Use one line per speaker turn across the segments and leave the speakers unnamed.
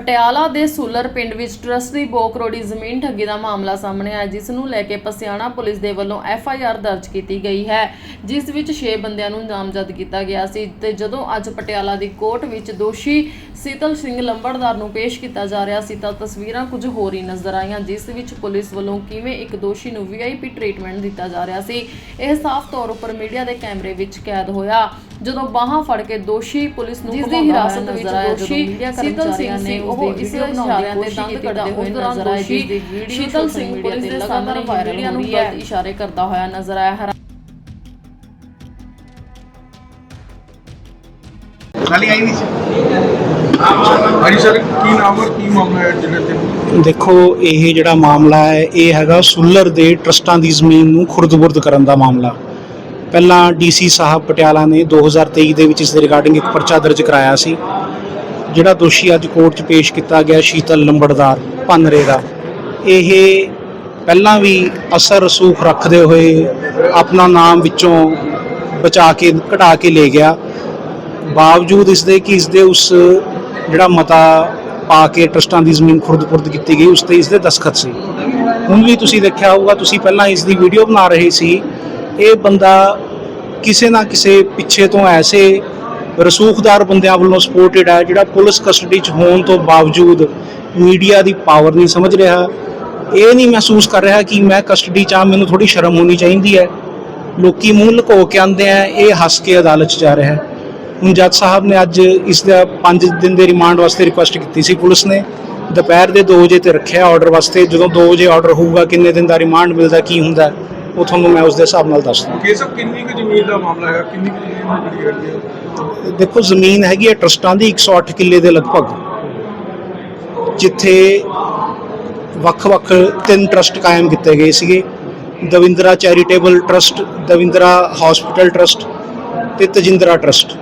ਪਟਿਆਲਾ ਦੇ ਸੂਲਰ ਪਿੰਡ ਵਿੱਚ ਟਰਸਟ ਦੀ 2 ਕਰੋੜੀ ਜ਼ਮੀਨ ਠੱਗੀ ਦਾ ਮਾਮਲਾ ਸਾਹਮਣੇ ਆਇਆ, ਜਿਸ ਨੂੰ ਲੈ ਕੇ ਪਸਿਆਣਾ ਪੁਲਿਸ ਦੇ ਵੱਲੋਂ ਐਫ ਆਈ ਆਰ ਦਰਜ ਕੀਤੀ ਗਈ ਹੈ, ਜਿਸ ਵਿੱਚ 6 ਬੰਦਿਆਂ ਨੂੰ ਨਾਮਜ਼ਦ ਕੀਤਾ ਗਿਆ ਸੀ ਤੇ ਜਦੋਂ ਅੱਜ ਪਟਿਆਲਾ ਦੀ ਕੋਰਟ ਵਿੱਚ ਦੋਸ਼ੀ ਸੀਤਲ ਸਿੰਘ ਲੰਬੜਦਾਰ ਨੂੰ ਪੇਸ਼ ਕੀਤਾ ਜਾ ਰਿਹਾ ਸੀ ਤਾਂ ਤਸਵੀਰਾਂ ਕੁਝ ਹੋਰ ਹੀ ਨਜ਼ਰ ਆਈਆਂ ਜਿਸ ਵਿੱਚ ਪੁਲਿਸ ਵੱਲੋਂ ਕਿਵੇਂ ਇੱਕ ਦੋਸ਼ੀ ਨੂੰ ਵੀਆਈਪੀ ਟ੍ਰੀਟਮੈਂਟ ਦਿੱਤਾ ਜਾ ਰਿਹਾ ਸੀ ਇਹ ਸਾਫ਼ ਤੌਰ ਉੱਪਰ ਮੀਡੀਆ ਦੇ ਕੈਮਰੇ ਵਿੱਚ ਕੈਦ ਹੋਇਆ। ਜਦੋਂ ਬਾਹਾਂ ਫੜ ਕੇ ਦੋਸ਼ੀ ਪੁਲਿਸ ਨੂੰ ਜਿਸ ਦੀ ਹਿਰਾਸਤ ਵਿੱਚ ਦੋਸ਼ੀ ਸੀਤਲ ਸਿੰਘ ਸੀ ਉਹ ਇਸ ਇਸ਼ਾਰਿਆਂ ਤੇ ਦੰਦ ਕੱਢਦੇ ਹੋਏ ਨਜ਼ਰ ਆਏ ਜਿਸ ਦੀ ਵੀਡੀਓ ਸੀਤਲ ਸਿੰਘ ਪੁਲਿਸ ਦੇ ਸਾਹਮਣੇ ਵਾਇਰਲ ਹੋ ਰਹੀ ਹੈ। ਇਸ਼ਾਰੇ ਕਰਦਾ ਹੋਇਆ ਨਜ਼ਰ ਆਇਆ ਹੈ
ਖਾਲੀ ਆਈ ਨਹੀਂ ਸੀ?
ਹਾਂਜੀ ਸਰ, ਕੀ ਨਾਮ ਹੈ ਕੀ ਮਾਮਲਾ ਹੈ ਜਿਹੜੇ ਤੇ
ਦੇਖੋ, ਇਹ ਜਿਹੜਾ ਮਾਮਲਾ ਹੈ, ਇਹ ਹੈਗਾ ਸੁੱਲਰ ਦੇ ਟਰਸਟਾਂ ਦੀ ਜ਼ਮੀਨ ਨੂੰ ਖੁਰਦ-ਬੁਰਦ ਕਰਨ ਦਾ ਮਾਮਲਾ। ਪਹਿਲਾਂ ਡੀਸੀ ਸਾਹਿਬ ਪਟਿਆਲਾ ਨੇ 2023 ਦੇ ਵਿੱਚ ਇਸ ਦੇ ਰਿਗਾਰਡਿੰਗ ਇੱਕ ਪਰਚਾ ਦਰਜ ਕਰਾਇਆ ਸੀ, ਜਿਹੜਾ ਦੋਸ਼ੀ ਅੱਜ ਕੋਰਟ 'ਚ ਪੇਸ਼ ਕੀਤਾ ਗਿਆ ਸ਼ੀਤਲ ਲੰਬੜਦਾਰ ਭੰਨਰੇ ਦਾ ਇਹ ਪਹਿਲਾਂ ਵੀ ਅਸਰ ਰਸੂਖ ਰੱਖਦੇ ਹੋਏ ਆਪਣਾ ਨਾਮ ਵਿੱਚੋਂ ਬਚਾ ਕੇ, ਘਟਾ ਕੇ ਲੈ ਗਿਆ। ਬਾਵਜੂਦ ਇਸ ਦੇ ਕਿ ਇਸ ਦੇ ਉਸ ਜਿਹੜਾ ਮਤਾ ਪਾ ਕੇ ਟਰਸਟਾਂ ਦੀ ਜ਼ਮੀਨ ਖੁਰਦ ਖੁਰਦ ਕੀਤੀ ਗਈ, ਉਸ ਤੇ ਇਸ ਦੇ ਦਸਖਤ ਸੀ। ਹੁਣ ਵੀ ਤੁਸੀਂ ਦੇਖਿਆ ਹੋਊਗਾ, ਤੁਸੀਂ ਪਹਿਲਾਂ ਇਸ ਦੀ ਵੀਡੀਓ ਬਣਾ ਰਹੇ ਸੀ। ਇਹ ਬੰਦਾ ਕਿਸੇ ਨਾ ਕਿਸੇ ਪਿੱਛੇ ਤੋਂ ਐਸੇ ਰਸੂਖਦਾਰ ਬੰਦਿਆਂ ਵੱਲੋਂ ਸਪੋਰਟਡ ਹੈ, ਜਿਹੜਾ ਪੁਲਿਸ ਕਸਟਡੀ 'ਚ ਹੋਣ ਤੋਂ ਬਾਵਜੂਦ ਮੀਡੀਆ ਦੀ ਪਾਵਰ ਨਹੀਂ ਸਮਝ ਰਿਹਾ। ਇਹ ਨਹੀਂ ਮਹਿਸੂਸ ਕਰ ਰਿਹਾ ਕਿ ਮੈਂ ਕਸਟਡੀ 'ਚ ਆ ਮੈਨੂੰ ਥੋੜੀ ਸ਼ਰਮ ਹੋਣੀ ਚਾਹੀਦੀ ਹੈ। ਲੋਕੀ ਮੂੰਹ ਲੁਕੋ ਕੇ ਆਂਦੇ ਆ, ਇਹ ਹੱਸ ਕੇ ਅਦਾਲਤ 'ਚ ਜਾ ਰਿਹਾ ਹੈ। ਹੁਣ ਜੱਜ ਸਾਹਿਬ ਨੇ ਅੱਜ ਇਸ ਦਾ 5 ਦਿਨ ਦੇ ਰਿਮਾਂਡ ਵਾਸਤੇ ਰਿਕੁਐਸਟ ਕੀਤੀ ਸੀ ਪੁਲਿਸ ਨੇ। ਦੁਪਹਿਰ ਦੇ 2 ਵਜੇ ਤੇ ਰੱਖਿਆ ਆਰਡਰ ਵਾਸਤੇ। ਜਦੋਂ 2 ਵਜੇ ਆਰਡਰ ਹੋਊਗਾ ਕਿੰਨੇ ਦਿਨ ਦਾ ਰਿਮਾਂਡ ਮਿਲਦਾ ਕੀ ਹੁੰਦਾ ਉਹ ਤੁਹਾਨੂੰ ਮੈਂ ਉਸ ਦੇ ਹਿਸਾਬ ਨਾਲ ਦੱਸ
ਕੀ ਸਭ ਕਿੰਨੀ ਕੁ ਜ਼ਮੀਨ ਦਾ ਮਾਮਲਾ ਹੈ ਕਿੰਨੀ ਕੁ ਜ਼ਮੀਨ ਜਿਹੜੀ ਹੈਗੀ ਹੈ?
ਦੂੰ ਦੇਖੋ ਜ਼ਮੀਨ ਹੈਗੀ ਹੈ ਟਰਸਟਾਂ ਦੀ 108 ਕਿੱਲੇ ਦੇ ਲਗਭਗ। ਜਿੱਥੇ ਵੱਖ-ਵੱਖ ਤਿੰਨ ਟਰਸਟ ਕਾਇਮ ਕੀਤੇ ਗਏ ਸੀਗੇ। Davindra charitable trust Davindra hospital trust ਤੇ ਤਜਿੰਦਰਾ ਟਰਸਟ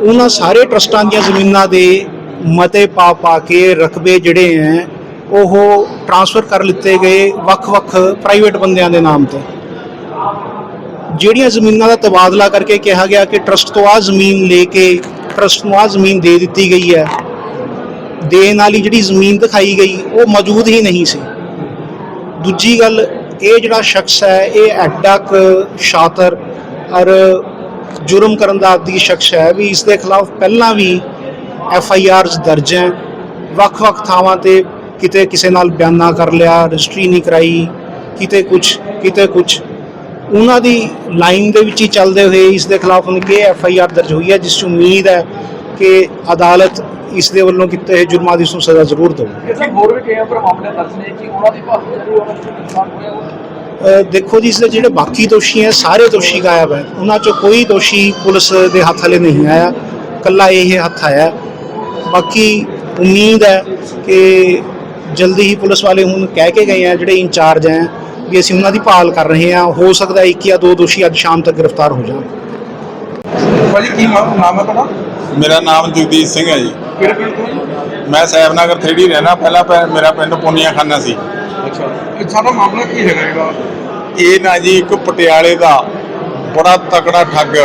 ਉਹਨਾਂ ਸਾਰੇ ਟਰਸਟਾਂ ਦੀਆਂ ਜ਼ਮੀਨਾਂ ਦੇ ਮਤੇ ਪਾ ਪਾ ਕੇ ਰਕਬੇ ਜਿਹੜੇ ਹੈ, ਉਹ ਟਰਾਂਸਫਰ ਕਰ ਲਿੱਤੇ ਗਏ ਵੱਖ-ਵੱਖ ਪ੍ਰਾਈਵੇਟ ਬੰਦਿਆਂ ਦੇ ਨਾਮ ਤੇ। ਜਿਹੜੀਆਂ ਜ਼ਮੀਨਾਂ ਦਾ ਤਬਾਦਲਾ ਕਰਕੇ ਕਿਹਾ ਗਿਆ ਕਿ ਟਰਸਟ ਤੋਂ ਆ ਜ਼ਮੀਨ ਲੈ ਕੇ ਟਰਸਟ ਨੂੰ ਆ ਜ਼ਮੀਨ ਦੇ ਦਿੱਤੀ ਗਈ ਹੈ, ਦੇਣ ਵਾਲੀ ਜਿਹੜੀ ਜ਼ਮੀਨ ਦਿਖਾਈ ਗਈ, ਉਹ ਮੌਜੂਦ ਹੀ ਨਹੀਂ ਸੀ। ਦੂਜੀ ਗੱਲ, ਇਹ ਜਿਹੜਾ ਸ਼ਖਸ ਹੈ, ਇਹ ਐਡਾ ਕੁ ਸ਼ਾਤਰ ਔਰ ਜੁਰਮ ਕਰਨ ਦਾ ਆਦੀ ਸ਼ਖਸ ਹੈ ਵੀ ਇਸ ਦੇ ਖਿਲਾਫ ਪਹਿਲਾਂ ਵੀ ਐਫ ਆਈ ਆਰਸ ਦਰਜ ਹੈ। ਵੱਖ-ਵੱਖ ਥਾਵਾਂ ਤੇ ਕਿਤੇ ਕਿਸੇ ਨਾਲ ਬਿਆਨਾ ਕਰ ਲਿਆ, ਰਜਿਸਟਰੀ ਨਹੀਂ ਕਰਾਈ, ਕਿਤੇ ਕੁਝ ਕਿਤੇ ਕੁਝ ਉਹਨਾਂ ਦੀ ਲਾਈਨ ਦੇ ਵਿੱਚ ਹੀ ਚੱਲਦੇ ਹੋਏ ਇਸ ਦੇ ਖਿਲਾਫ ਹੁਣ ਕਿ ਐਫ ਆਈ ਆਰ ਦਰਜ ਹੋਈ ਹੈ, ਜਿਸ 'ਚ ਉਮੀਦ ਹੈ ਕਿ ਅਦਾਲਤ ਇਸ ਦੇ ਵੱਲੋਂ ਕੀਤੇ ਹੋਏ ਜੁਰਮਾਂ ਦੀ ਨੂੰ ਸਜ਼ਾ ਜ਼ਰੂਰ ਦੇਵੇ
ਹੋਰ ਵੀ ਕਈ ਪਰ ਮਾਮਲੇ ਦਰਜ ਨੇ ਕਿ ਉਹਨਾਂ ਦੀ ਭਾਸ਼ਾ ਜਿਹੜੀ ਉਹਨਾਂ ਨੂੰ ਨੁਕਸਾਨ ਹੋਇਆ ਉਹ
ਦੇਖੋ ਜੀ ਇਸ ਦੇ ਜਿਹੜੇ ਬਾਕੀ ਦੋਸ਼ੀ ਹੈ ਸਾਰੇ ਦੋਸ਼ੀ ਗਾਇਬ ਹੈ। ਉਹਨਾਂ ਚੋਂ ਕੋਈ ਦੋਸ਼ੀ ਪੁਲਿਸ ਦੇ ਹੱਥ ਹਲੇ ਨਹੀਂ ਆਇਆ। ਕੱਲਾ ਇਹ ਹੱਥ ਆਇਆ। ਬਾਕੀ ਉਮੀਦ ਹੈ ਕਿ ਜਲਦੀ ਹੀ ਪੁਲਿਸ ਵਾਲੇ ਹੁਣ ਕਹਿ ਕੇ ਗਏ ਆ ਜਿਹੜੇ ਇੰਚਾਰਜ ਹੈ ਵੀ ਅਸੀਂ ਉਹਨਾਂ ਦੀ ਭਾਲ ਕਰ ਰਹੇ ਹਾਂ। ਹੋ ਸਕਦਾ ਇੱਕ ਜਾਂ ਦੋ ਦੋਸ਼ੀ ਅੱਜ ਸ਼ਾਮ ਤੱਕ ਗ੍ਰਿਫਤਾਰ ਹੋ ਜਾਣ।
ਭਾਜੀ ਕੀ ਨਾਮ ਨਾਮ ਹੈ ਤੁਹਾਡਾ?
ਮੇਰਾ ਨਾਮ ਜਗਦੀਸ਼ ਸਿੰਘ ਹੈ ਜੀ।
ਕਿਹੜੇ ਪਿੰਡ ਤੋਂ?
ਮੈਂ ਸਾਹਿਬਨਗਰ 3D ਰਹਿਣਾ। ਪਹਿਲਾਂ ਪੈ- ਮੇਰਾ ਪਿੰਡ ਪੁੰਨੀਆ ਖਾਨਾ ਸੀ।
ਅੱਛਾ। ਇਹ ਸਾਡਾ ਮਾਮਲਾ ਕੀ ਹੈਗਾ ਇਹਦਾ?
ਇਹ ਨਾ ਜੀ, ਇੱਕ ਪਟਿਆਲੇ ਦਾ ਬੜਾ ਤਕੜਾ ਠੱਗ,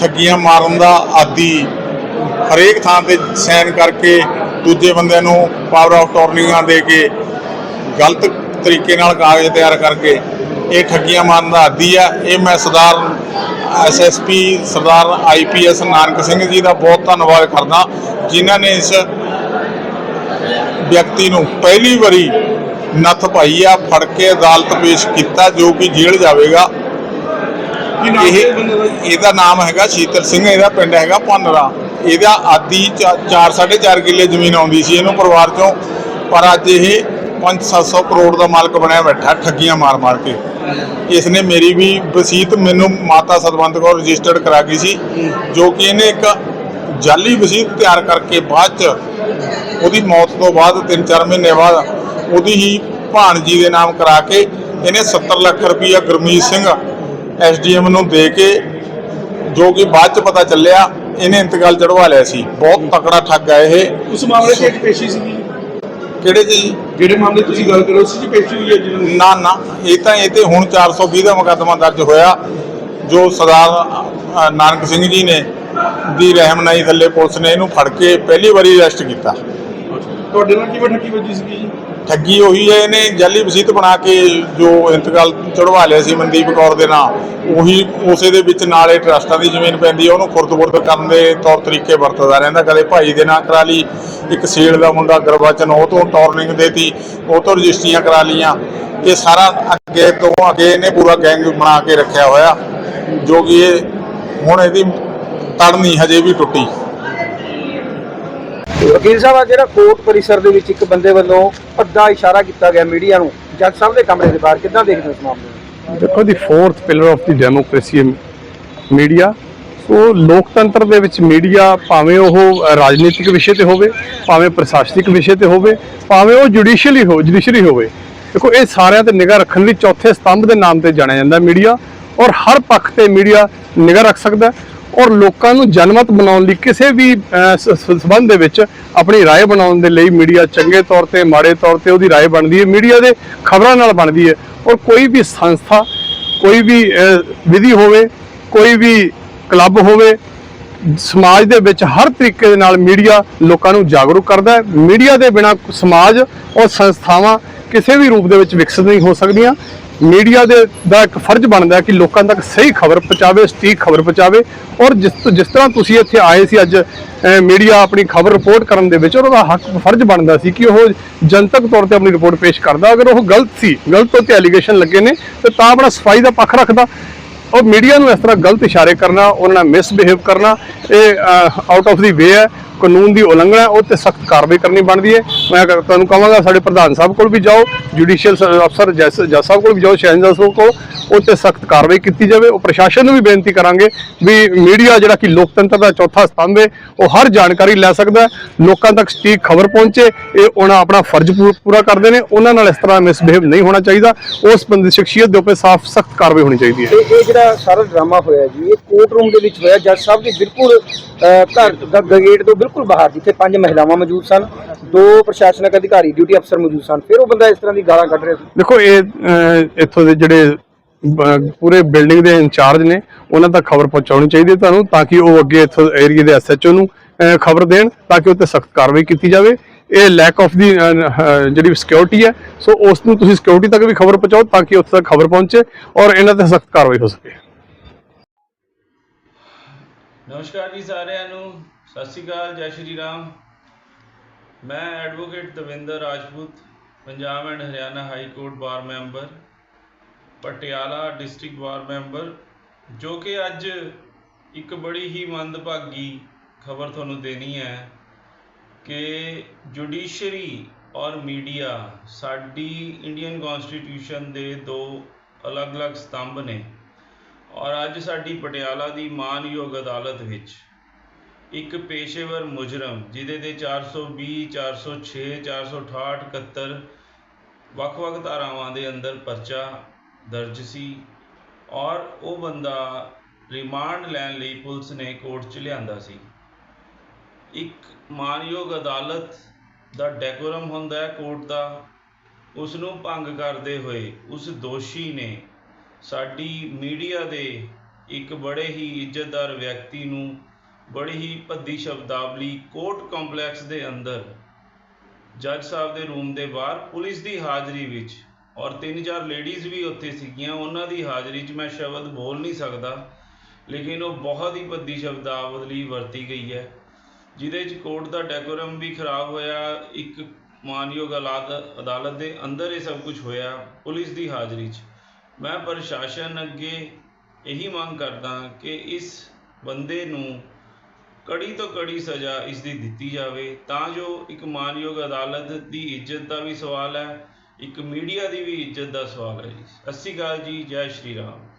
ਠੱਗੀਆਂ ਮਾਰਨ ਦਾ ਆਦੀ ਹਰੇਕ ਥਾਂ ਤੇ ਸਾਈਨ ਕਰਕੇ ਦੂਜੇ ਬੰਦਿਆਂ ਨੂੰ ਪਾਵਰ ਆਫ ਟਰਨਿੰਗਾਂ ਦੇ ਕੇ ਗਲਤ ਤਰੀਕੇ ਨਾਲ ਕਾਗਜ਼ ਤਿਆਰ ਕਰਕੇ ਇਹ ਠੱਗੀਆਂ ਮਾਰਨ ਦਾ ਆਦੀ ਆ। ਇਹ ਮੈਂ ਸਰਦਾਰ ਐਸਐਸਪੀ ਸਰਦਾਰ ਆਈਪੀਐਸ ਨਾਨਕ ਸਿੰਘ ਜੀ ਦਾ ਬਹੁਤ ਧੰਨਵਾਦ ਕਰਦਾ, ਜਿਨ੍ਹਾਂ ਨੇ ਇਸ ਵਿਅਕਤੀ ਨੂੰ ਪਹਿਲੀ ਵਾਰੀ ਨੱਥ ਪਾਈ ਆ ਫੜ ਕੇ ਅਦਾਲਤ ਪੇਸ਼ ਕੀਤਾ ਜੋ ਕਿ ਜੇਲ੍ਹ ਜਾਵੇਗਾ। ਇਹ? ਇਹਦਾ ਨਾਮ ਹੈਗਾ ਸ਼ੀਤਲ ਸਿੰਘ ਇਹਦਾ ਪਿੰਡ ਹੈਗਾ ਭੰਨਰਾ। ਇਹਦਾ ਆਦੀ 4 4.5 ਕਿੱਲੇ ਜ਼ਮੀਨ ਆਉਂਦੀ ਸੀ ਇਹਨੂੰ ਪਰਿਵਾਰ ਚੋਂ ਪਰ ਅੱਜ ਇਹ 5-700 ਕਰੋੜ ਦਾ ਮਾਲਕ ਬਣਿਆ ਬੈਠਾ ਠੱਗੀਆਂ ਮਾਰ ਮਾਰ ਕੇ। ਇਸ ਨੇ ਮੇਰੀ ਵੀ ਵਸੀਅਤ ਮੈਨੂੰ ਮਾਤਾ ਸਤਵੰਤ ਕੌਰ ਰਜਿਸਟਰਡ ਕਰਾ ਗਈ ਸੀ ਜੋ ਕਿ ਇਹਨੇ ਇੱਕ ਜਾਲੀ ਵਸੀਅਤ ਤਿਆਰ ਕਰਕੇ ਬਾਅਦ ਚ ਉਹਦੀ ਮੌਤ ਤੋਂ ਬਾਅਦ 3-4 ਮਹੀਨੇ ਬਾਅਦ ਉਹਦੀ ਹੀ ਭਾਣਜੀ ਦੇ ਨਾਮ ਕਰਾ ਕੇ ਇਹਨੇ 70 ਲੱਖ ਰੁਪਈਆ ਗੁਰਮੀਤ ਸਿੰਘ ਐਸਡੀਐਮ ਨੂੰ ਦੇ ਕੇ ਜੋ ਕਿ ਬਾਅਦ ਚ ਪਤਾ ਚੱਲਿਆ ਇਹਨੇ ਇੰਤਕਾਲ ਚੜਵਾ ਲਿਆ ਸੀ। ਬਹੁਤ ਤਕੜਾ ਠੱਗ ਹੈ ਇਹ।
ਉਸ ਮਾਮਲੇ 'ਚ ਇੱਕ ਪੇਸ਼ੀ ਸੀਗੀ
ਕਿਹੜੇ 'ਚ ਜੀ?
ਜਿਹੜੇ ਮਾਮਲੇ ਤੁਸੀਂ ਗੱਲ ਕਰੋ ਉਸ 'ਚ ਪੇਸ਼ੀ ਹੋਈ ਹੈ ਜਿਹਨਾਂ
ਨਾ ਨਾ। ਇਹ ਤਾਂ ਇਹ ਤੇ ਹੁਣ 420 ਦਾ ਮੁਕੱਦਮਾ ਦਰਜ ਹੋਇਆ ਜੋ ਸਰਦਾਰ ਨਾਨਕ ਸਿੰਘ ਜੀ ਨੇ ਦੀ ਰਹਿਮਨਾਈ ਥੱਲੇ ਪੁਲਿਸ ਨੇ ਇਹਨੂੰ ਫੜ ਕੇ ਪਹਿਲੀ ਵਾਰੀ ਅਰੈਸਟ ਕੀਤਾ।
ਤੁਹਾਡੇ ਨਾਲ ਕਿਵੇਂ ਠੱਗੀ ਵੱਜੀ ਸੀਗੀ ਜੀ?
ਠੱਗੀ ਉਹੀ ਹੈ ਇਹਨੇ, ਜਾਲੀ ਵਸੀਤ ਬਣਾ ਕੇ ਜੋ ਇੰਤਕਾਲ ਚੜਵਾ ਲਿਆ ਸੀ ਮਨਦੀਪ ਕੌਰ ਦੇ ਨਾਂ, ਉਹੀ ਉਸੇ ਦੇ ਵਿੱਚ ਨਾਲੇ ਟਰਸਟਾਂ ਦੀ ਜ਼ਮੀਨ ਪੈਂਦੀ ਹੈ, ਉਹਨੂੰ ਖੁਰਦ-ਬੁਰਦ ਕਰਨ ਦੇ ਤੌਰ ਤਰੀਕੇ ਵਰਤਦਾ ਰਹਿੰਦਾ, ਕਦੇ ਭਾਈ ਦੇ ਨਾਂ ਕਰਾ ਲਈ, ਇੱਕ ਸੇਲ ਦਾ ਮੁੰਡਾ ਗਰਵਾਚਨ ਉਹ ਤੋਂ ਟੌਰਨਿੰਗ ਦੇਤੀ, ਉਹ ਤੋਂ ਰਜਿਸਟਰੀਆਂ ਕਰਾ ਲੀਆਂ ਇਹ ਸਾਰਾ ਅੱਗੇ ਤੋਂ ਅੱਗੇ ਇਹਨੇ ਪੂਰਾ ਗੈਂਗ ਬਣਾ ਕੇ ਰੱਖਿਆ ਹੋਇਆ, ਜੋ ਕਿ ਇਹ ਹੁਣ ਇਹਦੀ ਤੜ ਨਹੀਂ ਹਜੇ ਵੀ ਟੁੱਟੀ।
ਵਕੀਲ ਸਾਹਿਬ, ਆ ਜਿਹੜਾ ਕੋਰਟ ਪਰਿਸਰ ਦੇ ਵਿੱਚ ਇੱਕ ਬੰਦੇ ਵੱਲੋਂ ਅੱਧਾ ਇਸ਼ਾਰਾ ਕੀਤਾ ਗਿਆ ਮੀਡੀਆ ਨੂੰ, ਜੱਜ ਸਾਹਿਬ ਦੇ ਕਮਰੇ ਦੇ ਬਾਹਰ, ਕਿੱਦਾਂ ਦੇਖਦੇ ਹੋ ਇਸ ਮਾਮਲੇ ਨੂੰ?
ਦੇਖੋ the fourth pillar of the democracy media. So ਲੋਕਤੰਤਰ ਦੇ ਵਿੱਚ ਮੀਡੀਆ ਭਾਵੇਂ ਉਹ ਰਾਜਨੀਤਿਕ ਵਿਸ਼ੇ ਤੇ ਹੋਵੇ, ਭਾਵੇਂ ਪ੍ਰਸ਼ਾਸਨਿਕ ਵਿਸ਼ੇ ਤੇ ਹੋਵੇ, ਭਾਵੇਂ ਉਹ ਜੁਡੀਸ਼ੀਅਲੀ ਹੋ ਜੁਡੀਸ਼ਰੀ ਹੋਵੇ। ਦੇਖੋ, ਇਹ ਸਾਰਿਆਂ ਤੇ ਨਿਗਾਹ ਰੱਖਣ ਲਈ ਚੌਥੇ ਸਤੰਭ ਦੇ ਨਾਮ ਤੇ ਜਾਣਿਆ ਜਾਂਦਾ ਮੀਡੀਆ ਔਰ ਹਰ ਪੱਖ ਤੇ ਮੀਡੀਆ ਨਿਗਾਹ ਰੱਖ ਸਕਦਾ ਔਰ ਲੋਕਾਂ ਨੂੰ ਜਨਮਤ ਬਣਾਉਣ ਲਈ ਕਿਸੇ ਵੀ ਅ, ਸ- ਸ- ਸੰਬੰਧ ਦੇ ਵਿੱਚ ਆਪਣੀ رائے ਬਣਾਉਣ ਦੇ ਲਈ ਮੀਡੀਆ ਚੰਗੇ ਤੌਰ ਤੇ ਮਾੜੇ ਤੌਰ ਤੇ ਉਹਦੀ رائے ਬਣਦੀ ਹੈ ਮੀਡੀਆ ਦੇ ਖਬਰਾਂ ਨਾਲ ਬਣਦੀ ਹੈ ਔਰ ਕੋਈ ਵੀ ਸੰਸਥਾ ਕੋਈ ਵੀ ਅ, ਵਿਧੀ ਹੋਵੇ ਕੋਈ ਵੀ ਕਲੱਬ ਹੋਵੇ ਸਮਾਜ ਦੇ ਵਿੱਚ ਹਰ ਤਰੀਕੇ ਦੇ ਨਾਲ ਮੀਡੀਆ ਲੋਕਾਂ ਨੂੰ ਜਾਗਰੂਕ ਕਰਦਾ ਹੈ ਮੀਡੀਆ ਦੇ ਬਿਨਾ ਸਮਾਜ ਔਰ ਸੰਸਥਾਵਾਂ ਕਿਸੇ ਵੀ ਰੂਪ ਦੇ ਵਿੱਚ ਵਿਕਸਿਤ ਨਹੀਂ ਹੋ ਸਕਦੀਆਂ ਮੀਡੀਆ ਦੇ ਦਾ ਇੱਕ ਫਰਜ਼ ਬਣਦਾ ਕਿ ਲੋਕਾਂ ਤੱਕ ਸਹੀ ਖਬਰ ਪਹੁੰਚਾਵੇ, ਸਟੀਕ ਖਬਰ ਪਹੁੰਚਾਵੇ ਔਰ ਜਿਸ ਜਿਸ ਤਰ੍ਹਾਂ ਤੁਸੀਂ ਇੱਥੇ ਆਏ ਸੀ ਅੱਜ ਮੀਡੀਆ ਆਪਣੀ ਖਬਰ ਰਿਪੋਰਟ ਕਰਨ ਦੇ ਵਿੱਚ ਔਰ ਉਹਦਾ ਹੱਕ, ਫਰਜ਼ ਬਣਦਾ ਸੀ ਕਿ ਉਹ ਜਨਤਕ ਤੌਰ ਤੇ ਆਪਣੀ ਰਿਪੋਰਟ ਪੇਸ਼ ਕਰਦਾ। ਅਗਰ ਉਹ ਗਲਤ ਸੀ, ਗਲਤ ਉੱਤੇ ਐਲੀਗੇਸ਼ਨ ਲੱਗੇ ਨੇ, ਤੇ ਤਾਂ ਆਪਣਾ ਸਫ਼ਾਈ ਦਾ ਪੱਖ ਰੱਖਦਾ। ਔਰ ਮੀਡੀਆ ਨੂੰ ਇਸ ਤਰ੍ਹਾਂ ਗਲਤ ਇਸ਼ਾਰੇ ਕਰਨਾ, ਉਹਨਾਂ ਨਾਲ ਮਿਸਬਿਹੇਵ ਕਰਨਾ, ਇਹ ਆਊਟ ਆਫ ਦੀ ਵੇ ਹੈ, ਕਾਨੂੰਨ ਦੀ ਉਲੰਘਣਾ ਹੈ, ਉਹ ਤੇ ਸਖਤ ਕਾਰਵਾਈ ਕਰਨੀ ਬਣਦੀ ਹੈ। ਮੈਂ ਤੁਹਾਨੂੰ ਕਹਾਂਗਾ, ਸਾਡੇ ਪ੍ਰਧਾਨ ਸਾਹਿਬ ਕੋਲ ਵੀ ਜਾਓ ਜੁਡੀਸ਼ੀਅਲ ਅਫਸਰ ਜੱਜ ਜੱਜ ਸਾਹਿਬ ਕੋਲ ਵੀ ਜਾਓ, ਸ਼ਹਿਨਜ਼ਾਦ ਸਾਹਿਬ ਕੋਲ, ਉਹ ਤੇ ਸਖਤ ਕਾਰਵਾਈ ਕੀਤੀ ਜਾਵੇ। ਉਹ ਪ੍ਰਸ਼ਾਸਨ ਨੂੰ ਵੀ ਬੇਨਤੀ ਕਰਾਂਗੇ ਵੀ ਮੀਡੀਆ ਜਿਹੜਾ ਕਿ ਲੋਕਤੰਤਰ ਦਾ ਚੌਥਾ ਸਤੰਭ ਹੈ, ਉਹ ਹਰ ਜਾਣਕਾਰੀ ਲੈ ਸਕਦਾ ਲੋਕਾਂ ਤੱਕ ਸਟੀਕ ਖਬਰ ਪਹੁੰਚੇ, ਇਹ ਉਹਨਾਂ ਆਪਣਾ ਫਰਜ਼ ਪੂ- ਪੂਰਾ ਕਰਦੇ ਨੇ। ਉਹਨਾਂ ਨਾਲ ਇਸ ਤਰ੍ਹਾਂ ਮਿਸਬਿਹੇਵ ਨਹੀਂ ਹੋਣਾ ਚਾਹੀਦਾ। ਉਸ ਬੰਦੇ ਸ਼ਖਸੀਅਤ ਦੇ ਉੱਤੇ ਸਾਫ਼, ਸਖਤ ਕਾਰਵਾਈ ਹੋਣੀ ਚਾਹੀਦੀ ਹੈ।
ਇਹ ਜਿਹੜਾ ਸਾਰਾ ਡਰਾਮਾ ਹੋਇਆ ਜੀ, ਇਹ ਕੋਰਟ ਰੂਮ ਦੇ ਵਿੱਚ ਹੋਇਆ। ਜੱਜ ਸਾਹਿਬ ਦੇ ਬਿਲਕੁਲ ਘਰ ਦਾ ਗੇਟ ਤੋਂ ਬਿਲਕੁਲ ਬਾਹਰ, ਜਿੱਥੇ ਪੰਜ ਮਹਿਲਾਵਾਂ ਮੌਜੂਦ ਸਨ, ਦੋ ਪ੍ਰਸ਼ਾਸਨਿਕ ਅਧਿਕਾਰੀ ਡਿਊਟੀ ਅਫਸਰ ਮੌਜੂਦ ਸਨ। ਫਿਰ ਉਹ ਬੰਦਾ ਇਸ ਤਰ੍ਹਾਂ ਦੀ ਗਾਲਾਂ ਕੱਢ ਰਿਹਾ ਸੀ।
ਦੇਖੋ, ਇਹ ਇੱਥੋਂ ਦੇ ਜਿਹੜੇ ਪੂਰੇ ਬਿਲਡਿੰਗ ਦੇ ਇੰਚਾਰਜ ਨੇ, ਉਹਨਾਂ ਤੱਕ ਖਬਰ ਪਹੁੰਚਾਉਣੀ ਚਾਹੀਦੀ ਹੈ ਤੁਹਾਨੂੰ, ਤਾਂ ਕਿ ਉਹ ਅੱਗੇ ਇੱਥੋਂ ਏਰੀਆ ਦੇ ਐਸਐਚਓ ਨੂੰ ਖਬਰ ਦੇਣ, ਤਾਂ ਕਿ ਉੱਤੇ ਸਖਤ ਕਾਰਵਾਈ ਕੀਤੀ ਜਾਵੇ। ਇਹ ਲੈਕ ਆਫ ਦੀ ਜਿਹੜੀ ਸਿਕਿਉਰਿਟੀ ਹੈ ਸੋ ਉਸ ਨੂੰ ਤੁਸੀਂ ਸਿਕਿਉਰਿਟੀ ਤੱਕ ਵੀ ਖਬਰ ਪਹੁੰਚਾਓ ਤਾਂ ਕਿ ਉੱਥੇ ਤੱਕ ਖਬਰ ਪਹੁੰਚੇ ਔਰ ਇਹਨਾਂ ਤੇ ਸਖਤ ਕਾਰਵਾਈ ਹੋ ਸਕੇ।
ਨਮਸਕਾਰ ਜੀ ਸਾਰਿਆਂ ਨੂੰ। ਸਤਿ ਸ਼੍ਰੀ ਅਕਾਲ, ਜੈ ਸ਼੍ਰੀ ਰਾਮ। ਮੈਂ advocate Davinder Rajput, Punjab and Haryana high court bar member Patiala district bar member ਜੋ ਕਿ ਅੱਜ ਇੱਕ ਬੜੀ ਹੀ ਮੰਦਭਾਗੀ ਖਬਰ ਤੁਹਾਨੂੰ ਦੇਣੀ ਹੈ। ਕਿ ਜੁਡੀਸ਼ਰੀ ਔਰ ਮੀਡੀਆ ਸਾਡੀ ਇੰਡੀਅਨ ਕਨਸਟੀਟਿਊਸ਼ਨ ਦੇ ਦੋ ਅਲੱਗ-ਅਲੱਗ ਸਤੰਭ ਨੇ ਔਰ ਅੱਜ ਸਾਡੀ ਪਟਿਆਲਾ ਦੀ ਮਾਨਯੋਗ ਅਦਾਲਤ ਵਿੱਚ ਇੱਕ ਪੇਸ਼ੇਵਰ ਮੁਜਰਮ ਜਿਹਦੇ ਤੇ 420 406 468 71 ਵੱਖ-ਵੱਖ ਧਾਰਾਵਾਂ ਦੇ ਅੰਦਰ ਪਰਚਾ ਦਰਜ ਸੀ ਔਰ ਉਹ ਬੰਦਾ ਰਿਮਾਂਡ ਲੈਣ ਲਈ ਪੁਲਿਸ ਨੇ ਕੋਰਟ 'ਚ ਲਿਆਂਦਾ ਸੀ। ਇੱਕ ਮਾਨਯੋਗ ਅਦਾਲਤ ਦਾ ਡੈਕੋਰਮ ਹੁੰਦਾ ਹੈ ਕੋਰਟ ਦਾ ਉਸ ਨੂੰ ਭੰਗ ਕਰਦੇ ਹੋਏ ਉਸ ਦੋਸ਼ੀ ਨੇ ਸਾਡੀ ਮੀਡੀਆ ਦੇ ਇੱਕ ਬੜੇ ਹੀ ਇੱਜ਼ਤਦਾਰ ਵਿਅਕਤੀ ਨੂੰ ਬੜੀ ਹੀ ਭੱਦੀ ਸ਼ਬਦਾਵਲੀ ਕੋਰਟ ਕੰਪਲੈਕਸ ਦੇ ਅੰਦਰ ਜੱਜ ਸਾਹਿਬ ਦੇ ਰੂਮ ਦੇ ਬਾਹਰ ਪੁਲਿਸ ਦੀ ਹਾਜ਼ਰੀ ਵਿੱਚ ਔਰ ਤਿੰਨ ਚਾਰ ਲੇਡੀਜ਼ ਵੀ ਉੱਥੇ ਸੀਗੀਆਂ, ਉਹਨਾਂ ਦੀ ਹਾਜ਼ਰੀ 'ਚ ਮੈਂ ਸ਼ਬਦ ਬੋਲ ਨਹੀਂ ਸਕਦਾ, ਲੇਕਿਨ ਉਹ ਬਹੁਤ ਹੀ ਭੱਦੀ ਸ਼ਬਦਾਵਲੀ ਵਰਤੀ ਗਈ ਹੈ। ਜਿਹਦੇ 'ਚ ਕੋਰਟ ਦਾ ਡੈਕੋਰਮ ਵੀ ਖਰਾਬ ਹੋਇਆ, ਇੱਕ ਮਾਨਯੋਗ ਅਲਾਦ- ਅਦਾਲਤ ਦੇ ਅੰਦਰ ਇਹ ਸਭ ਕੁਝ ਹੋਇਆ, ਪੁਲਿਸ ਦੀ ਹਾਜ਼ਰੀ 'ਚ। ਮੈਂ ਪ੍ਰਸ਼ਾਸਨ ਅੱਗੇ ਇਹੀ ਮੰਗ ਕਰਦਾ ਕਿ ਇਸ ਬੰਦੇ ਨੂੰ ਕੜੀ ਤੋਂ ਕੜੀ ਸਜ਼ਾ ਇਸ ਦੀ ਦਿੱਤੀ ਜਾਵੇ, ਤਾਂ ਜੋ ਇੱਕ ਮਾਨਯੋਗ ਅਦਾਲਤ ਦੀ ਇੱਜ਼ਤ ਦਾ ਵੀ ਸਵਾਲ ਹੈ, ਇੱਕ ਮੀਡੀਆ ਦੀ ਵੀ ਇੱਜ਼ਤ ਦਾ ਸਵਾਲ ਹੈ ਜੀ। ਸਤਿ ਸ਼੍ਰੀ ਅਕਾਲ ਜੀ, ਜੈ ਸ਼੍ਰੀ ਰਾਮ।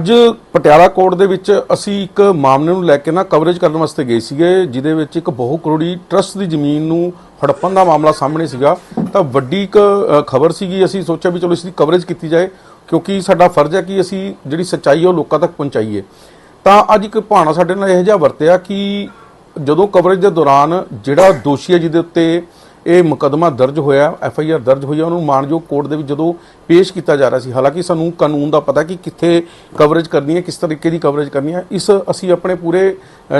ਅੱਜ ਪਟਿਆਲਾ ਕੋਰਟ ਦੇ ਵਿੱਚ ਅਸੀਂ ਇੱਕ ਮਾਮਲੇ ਨੂੰ ਲੈ ਕੇ ਨਾ ਕਵਰੇਜ ਕਰਨ ਵਾਸਤੇ ਗਏ ਸੀਗੇ, ਜਿਹਦੇ ਵਿੱਚ ਇੱਕ ਬਹੁ ਕਰੋੜੀ ਟਰਸਟ ਦੀ ਜ਼ਮੀਨ ਨੂੰ ਹੜੱਪਣ ਦਾ ਮਾਮਲਾ ਸਾਹਮਣੇ ਸੀਗਾ। ਤਾਂ ਵੱਡੀ ਇੱਕ ਖਬਰ ਸੀਗੀ, ਅਸੀਂ ਸੋਚਿਆ ਵੀ ਚਲੋ ਇਸ ਦੀ ਕਵਰੇਜ ਕੀਤੀ ਜਾਏ, ਕਿਉਂਕਿ ਸਾਡਾ ਫਰਜ਼ ਹੈ ਕਿ ਅਸੀਂ ਜਿਹੜੀ ਸੱਚਾਈ ਉਹ ਲੋਕਾਂ ਤੱਕ ਪਹੁੰਚਾਈਏ। ਤਾਂ ਅੱਜ ਇੱਕ ਭਾਣਾ ਸਾਡੇ ਨਾਲ ਇਹੋ ਜਿਹਾ ਵਰਤਿਆ ਕਿ ਜਦੋਂ ਕਵਰੇਜ ਦੇ ਦੌਰਾਨ ਜਿਹੜਾ ਦੋਸ਼ੀ ਹੈ ਜਿਹਦੇ ਉੱਤੇ ਇਹ ਮੁਕੱਦਮਾ ਦਰਜ ਹੋਇਆ, ਐਫ ਆਈ ਆਰ ਦਰਜ ਹੋਈ ਆ ਉਹਨੂੰ ਮਾਨਯੋਗ ਕੋਰਟ ਦੇ ਵਿੱਚ ਜਦੋਂ ਪੇਸ਼ ਕੀਤਾ ਜਾ ਰਿਹਾ ਸੀ, ਹਾਲਾਂਕਿ ਸਾਨੂੰ ਕਾਨੂੰਨ ਦਾ ਪਤਾ ਕਿ ਕਿੱਥੇ ਕਵਰੇਜ ਕਰਨੀ ਹੈ, ਕਿਸ ਤਰੀਕੇ ਦੀ ਕਵਰੇਜ ਕਰਨੀ ਹੈ, ਇਸ ਅਸੀਂ ਆਪਣੇ ਪੂਰੇ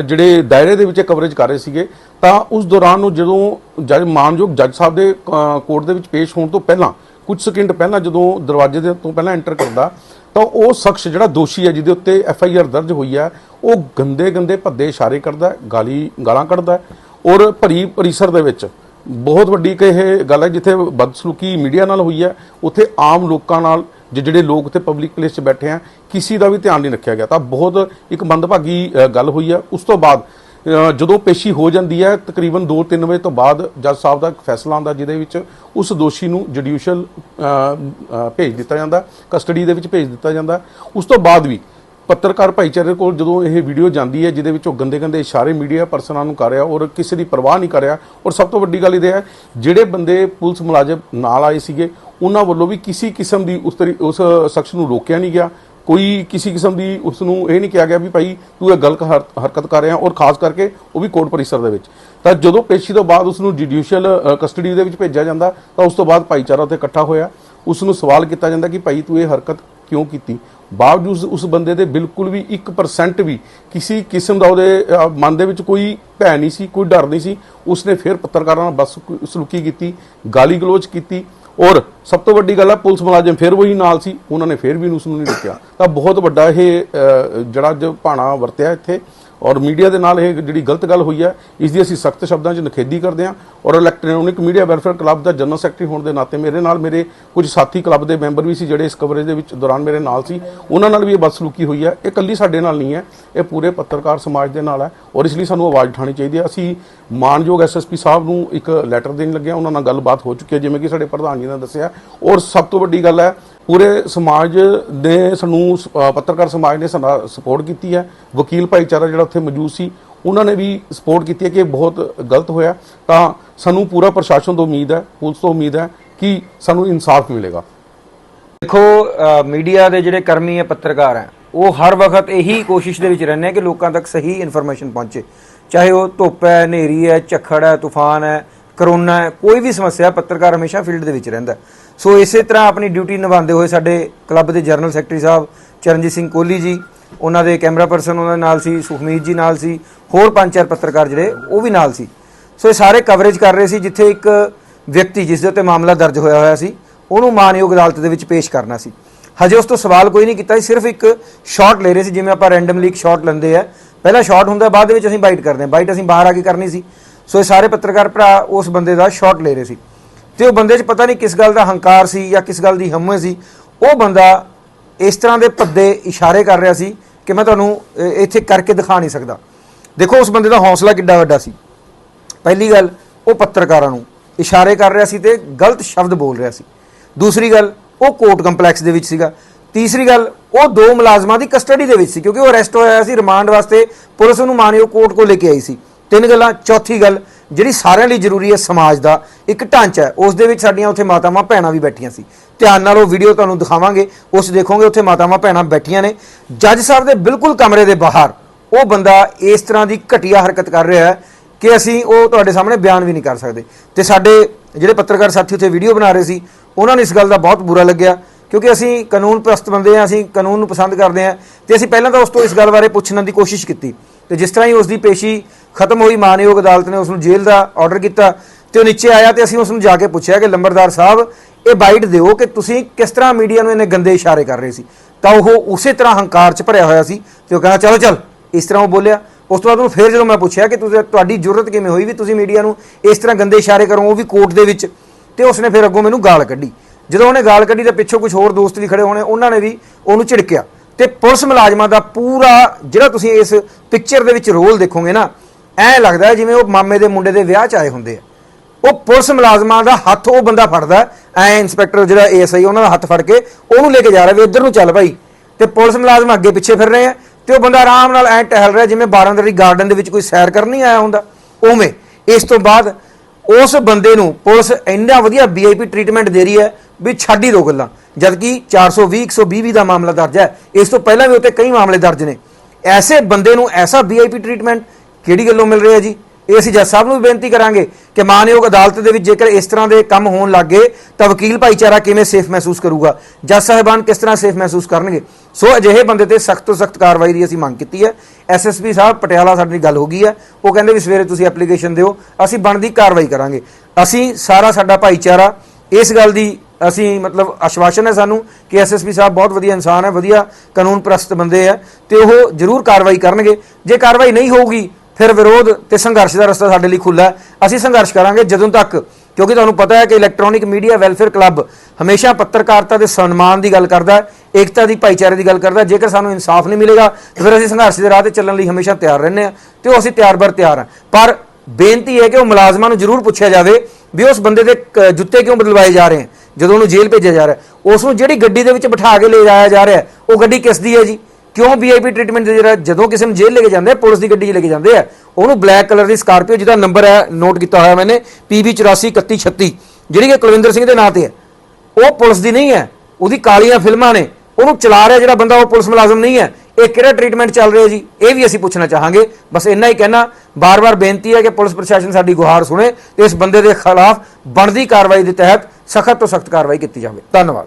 ਜਿਹੜੇ ਦਾਇਰੇ ਦੇ ਵਿੱਚ ਕਵਰੇਜ ਕਰ ਰਹੇ ਸੀਗੇ, ਤਾਂ ਉਸ ਦੌਰਾਨ ਨੂੰ ਜਦੋਂ ਜੱਜ, ਮਾਨਯੋਗ ਜੱਜ ਸਾਹਿਬ ਦੇ ਕੋਰਟ ਦੇ ਵਿੱਚ ਪੇਸ਼ ਹੋਣ ਤੋਂ ਪਹਿਲਾਂ, ਕੁਝ ਸਕਿੰਟ ਪਹਿਲਾਂ ਜਦੋਂ ਦਰਵਾਜ਼ੇ ਦੇ ਤੋਂ ਪਹਿਲਾਂ ਐਂਟਰ ਕਰਦਾ, ਤਾਂ ਉਹ ਸ਼ਖਸ ਜਿਹੜਾ ਦੋਸ਼ੀ ਹੈ, ਜਿਹਦੇ ਉੱਤੇ ਐਫ ਆਈ ਆਰ ਦਰਜ ਹੋਈ ਹੈ, ਉਹ ਗੰਦੇ ਗੰਦੇ ਭੱਦੇ ਇਸ਼ਾਰੇ ਕਰਦਾ, ਗਾਲੀ, ਗਾਲਾਂ ਕੱਢਦਾ, ਔਰ ਭਰੀ ਪਰਿਸਰ ਦੇ ਵਿੱਚ ਬਹੁਤ ਵੱਡੀ ਕਿ ਇਹ ਗੱਲ ਹੈ ਜਿੱਥੇ ਬਦਸਲੂਕੀ ਮੀਡੀਆ ਨਾਲ ਹੋਈ ਹੈ, ਉੱਥੇ ਆਮ ਲੋਕਾਂ ਨਾਲ ਜ- ਜਿਹੜੇ ਲੋਕ ਉੱਥੇ ਪਬਲਿਕ ਪਲੇਸ 'ਚ ਬੈਠੇ ਆ, ਕਿਸੇ ਦਾ ਵੀ ਧਿਆਨ ਨਹੀਂ ਰੱਖਿਆ ਗਿਆ। ਤਾਂ ਬਹੁਤ ਇੱਕ ਮੰਦਭਾਗੀ ਗੱਲ ਹੋਈ ਹੈ। ਉਸ ਤੋਂ ਬਾਅਦ ਜਦੋਂ ਪੇਸ਼ੀ ਹੋ ਜਾਂਦੀ ਹੈ, ਤਕਰੀਬਨ 2-3 ਵਜੇ ਤੋਂ ਬਾਅਦ ਜੱਜ ਸਾਹਿਬ ਦਾ ਇੱਕ ਫੈਸਲਾ ਆਉਂਦਾ, ਜਿਹਦੇ ਵਿੱਚ ਉਸ ਦੋਸ਼ੀ ਨੂੰ ਜੁਡੀਸ਼ੀਅਲ ਭੇਜ ਦਿੱਤਾ ਜਾਂਦਾ ਕਸਟਡੀ ਦੇ ਵਿੱਚ ਭੇਜ ਦਿੱਤਾ ਜਾਂਦਾ। ਉਸ ਤੋਂ ਬਾਅਦ ਵੀ ਪੱਤਰਕਾਰ ਭਾਈਚਾਰੇ ਕੋਲ ਜਦੋਂ ਇਹ ਵੀਡੀਓ ਜਾਂਦੀ ਹੈ, ਜਿਹਦੇ ਵਿੱਚ ਉਹ ਗੰਦੇ ਗੰਦੇ ਇਸ਼ਾਰੇ ਮੀਡੀਆ ਪਰਸਨਾਂ ਨੂੰ ਕਰ ਰਿਹਾ ਔਰ ਕਿਸੇ ਦੀ ਪਰਵਾਹ ਨਹੀਂ ਕਰ ਰਿਹਾ, ਔਰ ਸਭ ਤੋਂ ਵੱਡੀ ਗੱਲ ਇਹ ਹੈ, ਜਿਹੜੇ ਬੰਦੇ ਪੁਲਿਸ ਮੁਲਾਜ਼ਮ ਨਾਲ ਆਏ ਸੀਗੇ, ਉਹਨਾਂ ਵੱਲੋਂ ਵੀ ਕਿਸੇ ਕਿਸਮ ਦੀ ਉਸ ਤਰੀ, ਉਸ ਸ਼ਖਸ ਨੂੰ ਰੋਕਿਆ ਨਹੀਂ ਗਿਆ। ਕੋਈ ਕਿਸੇ ਕਿਸਮ ਦੀ ਉਸ ਨੂੰ ਇਹ ਨਹੀਂ ਕਿਹਾ ਗਿਆ ਵੀ ਭਾਈ ਤੂੰ ਇਹ ਗਲਤ ਹਰ- ਹਰਕਤ ਕਰ ਰਿਹਾ ਔਰ ਖਾਸ ਕਰਕੇ ਉਹ ਵੀ ਕੋਰਟ ਪਰਿਸਰ ਦੇ ਵਿੱਚ। ਤਾਂ ਜਦੋਂ ਪੇਸ਼ੀ ਤੋਂ ਬਾਅਦ ਉਸ ਨੂੰ ਜੁਡੀਸ਼ੀਅਲ ਕਸਟਡੀ ਦੇ ਵਿੱਚ ਭੇਜਿਆ ਜਾਂਦਾ, ਤਾਂ ਉਸ ਤੋਂ ਬਾਅਦ ਭਾਈਚਾਰਾ ਉੱਥੇ ਇਕੱਠਾ ਹੋਇਆ। ਉਸ ਨੂੰ ਸਵਾਲ ਕੀਤਾ ਜਾਂਦਾ ਕਿ ਭਾਈ ਤੂੰ ਇਹ ਹਰਕਤ ਕਿਉਂ ਕੀਤੀ? ਬਾਵਜੂਦ ਉਸ ਬੰਦੇ ਦੇ ਬਿਲਕੁਲ ਵੀ 1% ਵੀ ਕਿਸੇ ਕਿਸਮ ਦਾ ਉਹਦੇ ਮਨ ਦੇ ਵਿੱਚ ਕੋਈ ਭੈ ਨਹੀਂ ਸੀ, ਕੋਈ ਡਰ ਨਹੀਂ ਸੀ, ਉਸਨੇ ਫਿਰ ਪੱਤਰਕਾਰਾਂ ਨਾਲ ਬਸ ਸਲੂਕੀ ਕੀਤੀ, ਗਾਲੀ ਗਲੋਚ ਕੀਤੀ ਔਰ ਸਭ ਤੋਂ ਵੱਡੀ ਗੱਲ ਹੈ ਪੁਲਿਸ ਮੁਲਾਜ਼ਮ ਫਿਰ ਵਹੀ ਨਾਲ ਸੀ, ਉਹਨਾਂ ਨੇ ਫਿਰ ਵੀ ਉਸ ਨੂੰ ਨਹੀਂ ਰੋਕਿਆ। ਤਾਂ ਬਹੁਤ ਵੱਡਾ ਇਹ ਜਿਹੜਾ ਜੋ ਭਾਣਾ ਵਰਤਿਆ ਇੱਥੇ ਔਰ ਮੀਡੀਆ ਦੇ ਨਾਲ ਇਹ ਜਿਹੜੀ ਗਲਤ ਗੱਲ ਹੋਈ ਹੈ, ਇਸ ਦੀ ਅਸੀਂ ਸਖਤ ਸ਼ਬਦਾਂ 'ਚ ਨਿਖੇਧੀ ਕਰਦੇ ਹਾਂ ਔਰ ਇਲੈਕਟ੍ਰੋਨਿਕ ਮੀਡੀਆ ਵੈਲਫੇਅਰ ਕਲੱਬ ਦਾ ਜਨਰਲ ਸੈਕਟਰੀ ਹੋਣ ਦੇ ਨਾਤੇ ਮੇਰੇ ਨਾਲ ਮੇਰੇ ਕੁਝ ਸਾਥੀ ਕਲੱਬ ਦੇ ਮੈਂਬਰ ਵੀ ਸੀ ਜਿਹੜੇ ਇਸ ਕਵਰੇਜ ਦੇ ਵਿੱਚ ਦੌਰਾਨ ਮੇਰੇ ਨਾਲ ਸੀ। ਉਹਨਾਂ ਨਾਲ ਵੀ ਇਹ ਬਦਸਲੂਕੀ ਹੋਈ ਹੈ। ਇਹ ਇਕੱਲੀ ਸਾਡੇ ਨਾਲ ਨਹੀਂ ਹੈ। ਇਹ ਪੂਰੇ ਪੱਤਰਕਾਰ ਸਮਾਜ ਦੇ ਨਾਲ ਹੈ ਔਰ ਇਸ ਲਈ ਸਾਨੂੰ ਆਵਾਜ਼ ਉਠਾਉਣੀ ਚਾਹੀਦੀ ਹੈ। ਅਸੀਂ ਮਾਨਯੋਗ ਐਸਐਸਪੀ ਸਾਹਿਬ ਨੂੰ ਇੱਕ ਲੈਟਰ ਦੇਣ ਲੱਗਿਆ। ਉਹਨਾਂ ਨਾਲ ਗੱਲਬਾਤ ਹੋ ਚੁੱਕੀ ਹੈ, ਜਿਵੇਂ ਕਿ ਸਾਡੇ ਪ੍ਰਧਾਨ ਜੀ ਨੇ ਦੱਸਿਆ। ਔਰ ਸਭ ਤੋਂ ਵੱਡੀ ਗੱਲ ਹੈ ਪੂਰੇ ਸਮਾਜ ਨੇ ਸਾਨੂੰ ਪੱਤਰਕਾਰ ਸਮਾਜ ਨੇ ਸਾਡਾ ਸਪੋਰਟ ਕੀਤੀ ਹੈ। ਵਕੀਲ ਭਾਈਚਾਰਾ ਜਿਹੜਾ ਉੱਥੇ ਮੌਜੂਦ ਸੀ, ਉਹਨਾਂ ਨੇ ਵੀ ਸਪੋਰਟ ਕੀਤੀ ਹੈ ਕਿ ਇਹ ਬਹੁਤ ਗਲਤ ਹੋਇਆ। ਤਾਂ ਸਾਨੂੰ ਪੂਰਾ ਪ੍ਰਸ਼ਾਸਨ ਤੋਂ ਉਮੀਦ ਹੈ, ਪੁਲਿਸ ਤੋਂ ਉਮੀਦ ਹੈ ਕਿ ਸਾਨੂੰ ਇਨਸਾਫ ਮਿਲੇਗਾ।
ਦੇਖੋ ਮੀਡੀਆ ਦੇ ਜਿਹੜੇ ਕਰਮੀ ਹੈ, ਪੱਤਰਕਾਰ ਹੈ, ਉਹ ਹਰ ਵਕਤ ਇਹੀ ਕੋਸ਼ਿਸ਼ ਦੇ ਵਿੱਚ ਰਹਿੰਦੇ ਆ ਕਿ ਲੋਕਾਂ ਤੱਕ ਸਹੀ ਇਨਫੋਰਮੇਸ਼ਨ ਪਹੁੰਚੇ। ਚਾਹੇ ਉਹ ਧੁੱਪ ਹੈ, ਹਨੇਰੀ ਹੈ, ਝੱਖੜ ਹੈ, ਤੂਫਾਨ ਹੈ, ਕਰੋਨਾ ਹੈ, ਕੋਈ ਵੀ ਸਮੱਸਿਆ ਪੱਤਰਕਾਰ ਹਮੇਸ਼ਾ ਫੀਲਡ ਦੇ ਵਿੱਚ ਰਹਿੰਦਾ ਸੋ ਇਸੇ ਤਰ੍ਹਾਂ ਆਪਣੀ ਡਿਊਟੀ ਨਿਭਾਉਂਦੇ ਹੋਏ ਸਾਡੇ ਕਲੱਬ ਦੇ ਜਨਰਲ ਸੈਕਟਰੀ ਸਾਹਿਬ ਚਰਨਜੀਤ ਸਿੰਘ ਕੋਹਲੀ ਜੀ, ਉਹਨਾਂ ਦੇ ਕੈਮਰਾ ਪਰਸਨ ਉਹਨਾਂ ਦੇ ਨਾਲ ਸੀ, ਸੁਖਮੀਤ ਜੀ ਨਾਲ ਸੀ, ਹੋਰ ਪੰਜ ਚਾਰ ਪੱਤਰਕਾਰ ਜਿਹੜੇ ਉਹ ਵੀ ਨਾਲ ਸੀ। ਸੋ ਇਹ ਸਾਰੇ ਕਵਰੇਜ ਕਰ ਰਹੇ ਸੀ ਜਿੱਥੇ ਇੱਕ ਵਿਅਕਤੀ ਜਿਸ ਦੇ ਉੱਤੇ ਮਾਮਲਾ ਦਰਜ ਹੋਇਆ ਹੋਇਆ ਸੀ, ਉਹਨੂੰ ਮਾਨਯੋਗ ਅਦਾਲਤ ਦੇ ਵਿੱਚ ਪੇਸ਼ ਕਰਨਾ ਸੀ। ਹਜੇ ਉਸ ਤੋਂ ਸਵਾਲ ਕੋਈ ਨਹੀਂ ਕੀਤਾ ਸੀ, ਸਿਰਫ ਇੱਕ ਸ਼ਾਟ ਲੈ ਰਹੇ ਸੀ, ਜਿਵੇਂ ਆਪਾਂ ਰੈਂਡਮਲੀ ਇੱਕ ਸ਼ਾਟ ਲੈਂਦੇ ਆ। ਪਹਿਲਾ ਸ਼ਾਟ ਹੁੰਦਾ, ਬਾਅਦ ਦੇ ਵਿੱਚ ਅਸੀਂ ਬਾਈਟ ਕਰਦੇ ਹਾਂ। ਬਾਈਟ ਅਸੀਂ ਬਾਹਰ ਆ ਕੇ ਕਰਨੀ ਸੀ। ਸੋ ਇਹ ਸਾਰੇ ਪੱਤਰਕਾਰ ਭਰਾ ਉਸ ਬੰਦੇ ਦਾ ਸ਼ਾਟ ਲੈ ਰਹੇ ਸੀ। ਤੇ ਉਹ ਬੰਦੇ 'ਚ ਪਤਾ ਨਹੀਂ ਕਿਸ ਗੱਲ ਦਾ ਹੰਕਾਰ ਸੀ ਜਾਂ ਕਿਸ ਗੱਲ ਦੀ ਹਮੇ ਸੀ, ਉਹ ਬੰਦਾ ਇਸ ਤਰ੍ਹਾਂ ਦੇ ਭੱਦੇ ਇਸ਼ਾਰੇ ਕਰ ਰਿਹਾ ਸੀ ਕਿ ਮੈਂ ਤੁਹਾਨੂੰ ਇੱਥੇ ਕਰਕੇ ਦਿਖਾ ਨਹੀਂ ਸਕਦਾ। ਦੇਖੋ, ਉਸ ਬੰਦੇ ਦਾ ਹੌਸਲਾ ਕਿੱਡਾ ਵੱਡਾ ਸੀ। ਪਹਿਲੀ ਗੱਲ, ਉਹ ਪੱਤਰਕਾਰਾਂ ਨੂੰ ਇਸ਼ਾਰੇ ਕਰ ਰਿਹਾ ਸੀ ਤੇ ਗਲਤ ਸ਼ਬਦ ਬੋਲ ਰਿਹਾ ਸੀ। ਦੂਸਰੀ ਗੱਲ, ਉਹ ਕੋਰਟ ਕੰਪਲੈਕਸ ਦੇ ਵਿੱਚ ਸੀਗਾ। ਤੀਸਰੀ ਗੱਲ, ਉਹ ਦੋ ਮੁਲਾਜ਼ਮਾਂ ਦੀ ਕਸਟਡੀ ਦੇ ਵਿੱਚ ਸੀ, ਕਿਉਂਕਿ ਉਹ ਅਰੈਸਟ ਹੋਇਆ ਸੀ, ਰਿਮਾਂਡ ਵਾਸਤੇ ਪੁਲਿਸ ਉਹਨੂੰ ਮਾਨਯੋਗ ਕੋਰਟ ਕੋਲ ਲੈ ਕੇ ਆਈ ਸੀ। ਤਿੰਨ ਗੱਲਾਂ, ਚੌਥੀ ਗੱਲ ਜਿਹੜੀ ਸਾਰਿਆਂ ਲਈ ਜ਼ਰੂਰੀ ਹੈ ਸਮਾਜ ਦਾ ਇੱਕ ਢਾਂਚਾ ਹੈ। ਉਸ ਦੇ ਵਿੱਚ ਸਾਡੀਆਂ ਉੱਥੇ ਮਾਤਾਵਾਂ ਭੈਣਾਂ ਵੀ ਬੈਠੀਆਂ ਸੀ। ਧਿਆਨ ਨਾਲ ਉਹ ਵੀਡੀਓ ਤੁਹਾਨੂੰ ਦਿਖਾਵਾਂਗੇ। ਉਸ ਦੇਖੋਗੇ ਉੱਥੇ ਮਾਤਾਵਾਂ ਭੈਣਾਂ ਬੈਠੀਆਂ ਨੇ। ਜੱਜ ਸਾਹਿਬ ਦੇ ਬਿਲਕੁਲ ਕਮਰੇ ਦੇ ਬਾਹਰ ਉਹ ਬੰਦਾ ਇਸ ਤਰ੍ਹਾਂ ਦੀ ਘਟੀਆ ਹਰਕਤ ਕਰ ਰਿਹਾ ਹੈ ਕਿ ਅਸੀਂ ਉਹ ਤੁਹਾਡੇ ਸਾਹਮਣੇ ਬਿਆਨ ਵੀ ਨਹੀਂ ਕਰ ਸਕਦੇ। ਤੇ ਸਾਡੇ ਜਿਹੜੇ ਪੱਤਰਕਾਰ ਸਾਥੀ ਉੱਥੇ ਵੀਡੀਓ ਬਣਾ ਰਹੇ ਸੀ, ਉਹਨਾਂ ਨੂੰ ਇਸ ਗੱਲ ਦਾ ਬਹੁਤ ਬੁਰਾ ਲੱਗਿਆ ਕਿਉਂਕਿ ਅਸੀਂ ਕਾਨੂੰਨ ਪ੍ਰਸਤ ਬੰਦੇ ਹਾਂ, ਅਸੀਂ ਕਾਨੂੰਨ ਨੂੰ ਪਸੰਦ ਕਰਦੇ ਹਾਂ। ਤੇ ਅਸੀਂ ਪਹਿਲਾਂ ਤਾਂ ਉਸ ਤੋਂ ਇਸ ਗੱਲ ਬਾਰੇ ਪੁੱਛਣ ਦੀ ਕੋਸ਼ਿਸ਼ ਕੀਤੀ। ਤੇ ਜਿਸ ਤਰ੍ਹਾਂ ਹੀ ਉਸ ਦੀ ਪੇਸ਼ੀ ਖਤਮ ਹੋਈ, ਮਾਨਯੋਗ ਅਦਾਲਤ ਨੇ ਉਸ ਨੂੰ ਜੇਲ੍ਹ ਦਾ ਆਰਡਰ ਕੀਤਾ ਤੇ ਉਹ ਨੀਚੇ ਆਇਆ ਤੇ ਅਸੀਂ ਉਸ ਨੂੰ ਜਾ ਕੇ ਪੁੱਛਿਆ ਕਿ ਲੰਬਰਦਾਰ ਸਾਹਿਬ, ਇਹ ਬਾਈਟ ਦਿਓ ਕਿ ਤੁਸੀਂ ਕਿਸ ਤਰ੍ਹਾਂ ਮੀਡੀਆ ਨੂੰ ਇਹਨੇ ਗੰਦੇ ਇਸ਼ਾਰੇ ਕਰ ਰਹੇ ਸੀ। ਤਾਂ ਉਹ ਉਸੇ ਤਰ੍ਹਾਂ ਹੰਕਾਰ 'ਚ ਭਰਿਆ ਹੋਇਆ ਸੀ ਤੇ ਉਹ ਕਹਿੰਦਾ, ਚਲੋ, ਚੱਲ। ਇਸ ਤਰ੍ਹਾਂ ਉਹ ਬੋਲਿਆ। ਉਸ ਤੋਂ ਬਾਅਦ ਉਹਨੂੰ ਫੇਰ ਜਦੋਂ ਮੈਂ ਪੁੱਛਿਆ ਕਿ ਤੁਸੀਂ ਤੁਹਾਡੀ ਜ਼ਰੂਰਤ ਕਿਵੇਂ ਹੋਈ ਵੀ ਤੁਸੀਂ ਮੀਡੀਆ ਨੂੰ ਇਸ ਤਰ੍ਹਾਂ ਗੰਦੇ ਇਸ਼ਾਰੇ ਕਰੋ, ਉਹ ਵੀ ਕੋਰਟ ਦੇ ਵਿੱਚ। ਤੇ ਉਸਨੇ ਫਿਰ ਅੱਗੋਂ ਮੈਨੂੰ ਗਾਲ ਕੱਢੀ। ਜਦੋਂ ਉਹਨੇ ਗਾਲ ਕੱਢੀ ਤਾਂ ਪਿੱਛੋਂ ਕੁਝ ਹੋਰ ਦੋਸਤ ਵੀ ਖੜੇ ਹੋਣੇ, ਉਹਨਾਂ ਨੇ ਵੀ ਉਹਨੂੰ ਝਿੜਕਿਆ। ਤੇ ਪੁਲਿਸ ਮੁਲਾਜ਼ਮਾਂ ਦਾ ਪੂਰਾ ਜਿਹੜਾ ਤੁਸੀਂ ਇਸ ਪਿਕਚਰ ਦੇ ਵਿੱਚ ਰੋਲ ਦੇਖੋਗੇ ਨਾ ਐ ਲੱਗਦਾ ਜਿਵੇਂ ਉਹ ਮਾਮੇ ਦੇ ਮੁੰਡੇ ਦੇ ਵਿਆਹ 'ਚ ਆਏ ਹੁੰਦੇ ਆ। ਉਹ ਪੁਲਿਸ ਮੁਲਾਜ਼ਮਾਂ ਦਾ ਹੱਥ ਉਹ ਬੰਦਾ ਫੜਦਾ ਐ ਇੰਸਪੈਕਟਰ ਜਿਹੜਾ ਏਐਸਆਈ, ਉਹਨਾਂ ਦਾ ਹੱਥ ਫੜ ਕੇ ਉਹਨੂੰ ਲੈ ਕੇ ਜਾ ਰਿਹਾ ਵੀ ਇੱਧਰ ਨੂੰ ਚੱਲ ਭਾਈ। ਤੇ ਪੁਲਿਸ ਮੁਲਾਜ਼ਮ ਅੱਗੇ ਪਿੱਛੇ ਫਿਰ ਰਹੇ ਆ ਤੇ ਉਹ ਬੰਦਾ ਆਰਾਮ ਨਾਲ ਐ ਟਹਿਲ ਰਿਹਾ ਜਿਵੇਂ ਬਾਰਾਂਦਰੀ ਗਾਰਡਨ ਦੇ ਵਿੱਚ ਕੋਈ ਸੈਰ ਕਰਨ ਨਹੀਂ ਆਇਆ ਹੁੰਦਾ। ਉਵੇਂ ਇਸ ਤੋਂ ਬਾਅਦ ਉਸ ਬੰਦੇ ਨੂੰ ਪੁਲਿਸ ਇੰਨਾ ਵਧੀਆ ਵੀਆਈਪੀ ਟ੍ਰੀਟਮੈਂਟ ਦੇ ਰਹੀ ਹੈ ਵੀ ਛੱਡ ਹੀ ਦੋ ਗੱਲਾਂ। ਜਦਕਿ 420 120 ਵੀ ਦਾ ਮਾਮਲਾ ਦਰਜ ਹੈ। ਇਸ ਤੋਂ ਪਹਿਲਾਂ ਵੀ ਉੱਤੇ ਕਈ ਮਾਮਲੇ ਦਰਜ ਨੇ। ਐਸੇ ਬੰਦੇ ਨੂੰ ਐਸਾ ਵੀਆਈਪੀ ਟ੍ਰੀਟਮੈਂਟ ਕਿਹੜੀ ਗੱਲੋਂ ਮਿਲ ਰਿਹਾ ਜੀ? ਇਹ ਅਸੀਂ ਜੱਜ ਸਾਹਿਬ ਨੂੰ ਵੀ ਬੇਨਤੀ ਕਰਾਂਗੇ ਕਿ ਮਾਨਯੋਗ ਅਦਾਲਤ ਦੇ ਵਿੱਚ ਜੇਕਰ ਇਸ ਤਰ੍ਹਾਂ ਦੇ ਕੰਮ ਹੋਣ ਲੱਗੇ ਤਾਂ ਵਕੀਲ ਭਾਈਚਾਰਾ ਕਿਵੇਂ ਸੇਫ ਮਹਿਸੂਸ ਕਰੂਗਾ? ਜੱਜ ਸਾਹਿਬਾਨ ਕਿਸ ਤਰ੍ਹਾਂ ਸੇਫ ਮਹਿਸੂਸ ਕਰਨਗੇ? ਸੋ ਅਜਿਹੇ ਬੰਦੇ ਤੇ ਸਖਤ ਤੋਂ ਸਖਤ ਕਾਰਵਾਈ ਦੀ ਅਸੀਂ ਮੰਗ ਕੀਤੀ ਹੈ। ਐਸਐਸਪੀ ਸਾਹਿਬ ਪਟਿਆਲਾ ਸਾਡੇ ਨਾਲ ਗੱਲ ਹੋ ਗਈ ਹੈ। ਉਹ ਕਹਿੰਦੇ ਵੀ ਸਵੇਰੇ ਤੁਸੀਂ ਐਪਲੀਕੇਸ਼ਨ ਦਿਓ, ਅਸੀਂ ਬਣਦੀ ਕਾਰਵਾਈ ਕਰਾਂਗੇ। ਅਸੀਂ ਸਾਰਾ ਸਾਡਾ ਭਾਈਚਾਰਾ ਇਸ ਗੱਲ ਦੀ ਅਸੀਂ ਮਤਲਬ ਆਸ਼ਵਾਸਨ ਹੈ ਸਾਨੂੰ ਕਿ ਐਸਐਸਪੀ ਸਾਹਿਬ ਬਹੁਤ ਵਧੀਆ ਇਨਸਾਨ ਹੈ, ਵਧੀਆ ਕਾਨੂੰਨ ਪ੍ਰਸਤ ਬੰਦੇ ਆ ਤੇ ਉਹ ਜ਼ਰੂਰ ਕਾਰਵਾਈ ਕਰਨਗੇ। ਜੇ ਕਾਰਵਾਈ ਨਹੀਂ ਹੋਊਗੀ ਫਿਰ ਵਿਰੋਧ ਤੇ ਸੰਘਰਸ਼ ਦਾ ਰਸਤਾ ਸਾਡੇ ਲਈ ਖੁੱਲਾ ਹੈ। ਅਸੀਂ ਸੰਘਰਸ਼ ਕਰਾਂਗੇ ਜਦੋਂ ਤੱਕ, ਕਿਉਂਕਿ ਤੁਹਾਨੂੰ ਪਤਾ ਹੈ ਕਿ ਇਲੈਕਟ੍ਰੋਨਿਕ ਮੀਡੀਆ ਵੈਲਫੇਅਰ ਕਲੱਬ ਹਮੇਸ਼ਾ ਪੱਤਰਕਾਰਤਾ ਦੇ ਸਨਮਾਨ ਦੀ ਗੱਲ ਕਰਦਾ ਹੈ, ਏਕਤਾ ਦੀ ਭਾਈਚਾਰੇ ਦੀ ਗੱਲ ਕਰਦਾ ਜੇਕਰ ਸਾਨੂੰ ਇਨਸਾਫ ਨਹੀਂ ਮਿਲੇਗਾ ਤਾਂ ਫਿਰ ਅਸੀਂ ਸੰਘਰਸ਼ ਦੇ ਰਾਹ ਤੇ ਚੱਲਣ ਲਈ ਹਮੇਸ਼ਾ ਤਿਆਰ ਰਹਿੰਦੇ ਹਾਂ ਤੇ ਉਹ ਅਸੀਂ ਤਿਆਰ-ਬਰ ਤਿਆਰ ਹਾਂ। ਪਰ ਬੇਨਤੀ ਹੈ ਕਿ ਉਹ ਮੁਲਾਜ਼ਮਾਂ ਨੂੰ ਜ਼ਰੂਰ ਪੁੱਛਿਆ ਜਾਵੇ ਵੀ ਉਸ ਬੰਦੇ ਦੇ ਕ- ਜੁੱਤੇ ਕਿਉਂ ਬਦਲਵਾਏ ਜਾ ਰਹੇ ਹਨ ਜਦੋਂ ਉਹਨੂੰ ਜੇਲ੍ਹ ਭੇਜਿਆ ਜਾ ਰਿਹਾ ਹੈ। ਉਸ ਨੂੰ ਜਿਹੜੀ ਗੱਡੀ ਦੇ ਵਿੱਚ ਬਿਠਾ ਕੇ ਲੈ ਜਾਇਆ ਜਾ ਰਿਹਾ ਉਹ ਗੱਡੀ ਕਿਸ ਦੀ ਹੈ ਜੀ? ਕਿਉਂ ਵੀਆਈਪੀ ਟ੍ਰੀਟਮੈਂਟ ਦੇ ਜਿਹੜਾ ਜਦੋਂ ਕਿਸੇ ਨੂੰ ਜੇਲ੍ਹ ਲੈ ਕੇ ਜਾਂਦੇ ਆ, ਪੁਲਿਸ ਦੀ ਗੱਡੀ 'ਚ ਲੈ ਕੇ ਜਾਂਦੇ ਆ, ਉਹਨੂੰ ਬਲੈਕ ਕਲਰ ਦੀ ਸਕਾਰਪੀਓ ਜਿਹਦਾ ਨੰਬਰ ਹੈ ਨੋਟ ਕੀਤਾ ਹੋਇਆ ਮੈਨੇ PB 843136 ਜਿਹੜੀ ਕਿ ਕੁਲਵਿੰਦਰ ਸਿੰਘ ਦੇ ਨਾਂ ਤੇ ਹੈ। ਉਹ ਪੁਲਿਸ ਦੀ ਨਹੀਂ ਹੈ, ਉਹਦੀ ਕਾਲੀਆਂ ਫਿਲਮਾਂ ਨੇ, ਉਹਨੂੰ ਚਲਾ ਰਿਹਾ ਜਿਹੜਾ ਬੰਦਾ ਉਹ ਪੁਲਿਸ ਮੁਲਾਜ਼ਮ ਨਹੀਂ ਹੈ। ਇਹ ਕਿਹੜਾ ਟ੍ਰੀਟਮੈਂਟ ਚੱਲ ਰਿਹਾ ਜੀ? ਇਹ ਵੀ ਅਸੀਂ ਪੁੱਛਣਾ ਚਾਹਾਂਗੇ। ਬਸ ਇੰਨਾ ਹੀ ਕਹਿਣਾ, ਬਾਰ-ਬਾਰ ਬੇਨਤੀ ਹੈ ਕਿ ਪੁਲਿਸ ਪ੍ਰਸ਼ਾਸਨ ਸਾਡੀ ਗੁਹਾਰ ਸੁਣੇ, ਤੇ ਇਸ ਬੰਦੇ ਦੇ ਖਿਲਾਫ ਬਣਦੀ ਕਾਰਵਾਈ ਦੇ ਤਹਿਤ ਸਖਤ ਤੋਂ ਸਖਤ ਕਾਰਵਾਈ ਕੀਤੀ ਜਾਵੇ। ਧੰਨਵਾਦ।